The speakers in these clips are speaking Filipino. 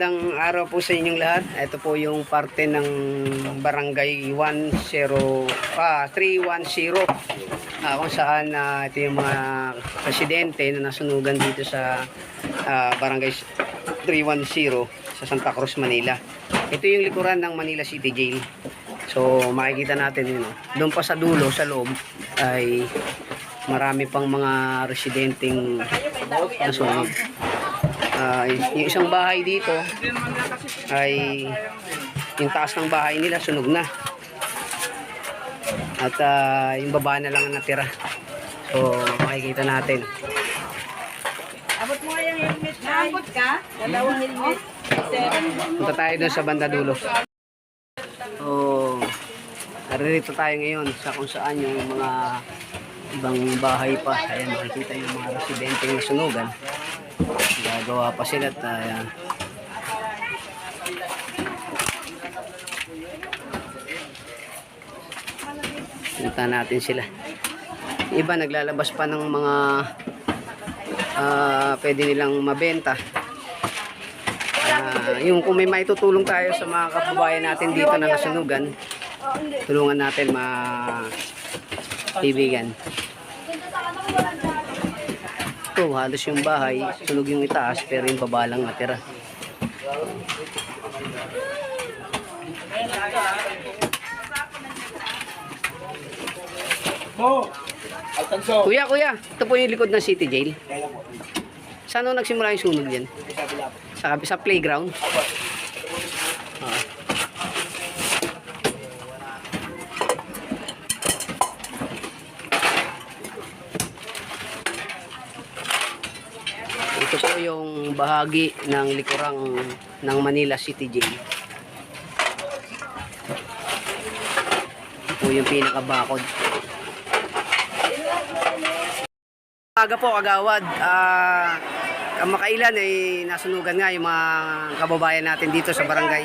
Magandang araw po sa inyong lahat. Ito po yung parte ng Barangay 10 ah 310 ah, kung saan ah, ito yung mga residente na nasunugan dito sa ah, Barangay 310 sa Santa Cruz, Manila. Ito yung likuran ng Manila City Jail. So makikita natin yun. oh. Doon pa sa dulo, sa loob, ay marami pang mga residenteng nasunog. Ah, yung isang bahay dito ay yung taas ng bahay nila sunog na. At ah, yung baba na lang ang natira. So makikita natin. Abot mo yung helmet. Abot ka? Dalawang helmet. Punta tayo doon sa banda dulo. So naririto tayo ngayon sa kung saan yung mga ibang bahay pa. Ayan makikita yung mga residente na sunugan. Gagawa pa sila at ayan. Punta natin sila. Iba naglalabas pa ng mga ah, pwede nilang mabenta. Ah, yung kung may maitutulong tayo sa mga kababayan natin dito na nasunugan, tulungan natin ma ibigan. Ito, halos yung bahay, sunog yung itaas, pero yung baba lang natira. Kuya, kuya, ito po yung likod ng City Jail. Saan ho nagsimula yung sunog yan? Sa, sa playground? Ito po yung bahagi ng likurang ng Manila City Jail. Ito yung pinakabakod. Aga po, kagawad. Ah, kamakailan ay nasunugan nga yung mga kababayan natin dito sa barangay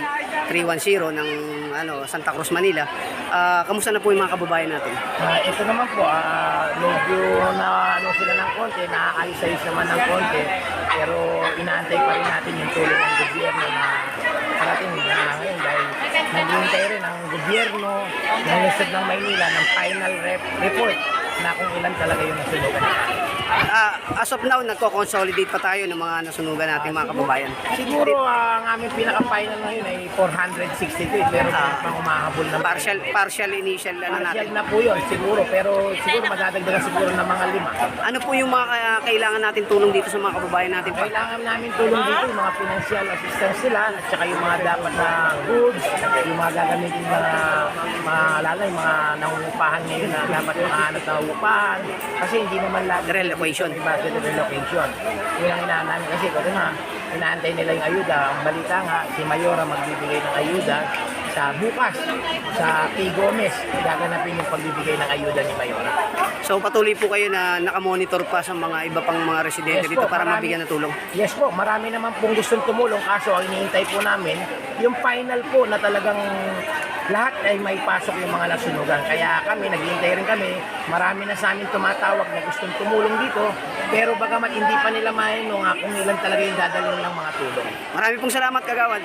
310 ng ano, Santa Cruz, Manila. Ah, kamusta na po yung mga kababayan natin? Ah, ito naman po, ah, medyo na ano sila ng konti, nakakaayos-ayos naman ng konti, pero inaantay pa rin natin yung tulong ng gobyerno na parating na ngayon dahil naghihintay rin ang gobyerno ng Lungsod ng Maynila ng final rep- report na kung ilan talaga yung nasunugan. Ah, as of now, nagko-consolidate pa tayo ng mga nasunugan nating mga kababayan. Siguro ah, ang aming pinaka-final ngayon ay 463 pero Ah. pang umahabol na Partial, partial initial ano Partial natin. na po yun siguro pero siguro madadagdagan siguro ng mga lima. Ano po yung mga ah, kailangan natin tulong dito sa mga kababayan natin pa? Kailangan namin tulong dito yung mga financial assistance nila at saka yung mga dapat na goods, yung mga gagamitin mga mga lalo yung mga nangungupahan ngayon na dapat mahanap na upahan kasi hindi naman lahat Relocation. Bakit relocation? Yun ang inaan namin kasi kung na inaantay nila yung ayuda. Ang balita nga, si Mayora magbibigay ng ayuda sa bukas sa P. Gomez. Gaganapin yung pagbibigay ng ayuda ni Mayora. So patuloy po kayo na nakamonitor pa sa mga iba pang mga residente Yes dito po, para marami. mabigyan ng tulong. Yes po, marami naman pong gustong tumulong kaso ang iniintay po namin yung final po na talagang lahat ay may pasok yung mga nasunugan. Kaya kami, naghihintay rin kami, marami na sa amin tumatawag na gustong tumulong dito pero bagamat hindi pa nila mahinong kung ilan talaga yung dadalhin ng mga tulong. Marami pong salamat kagawad.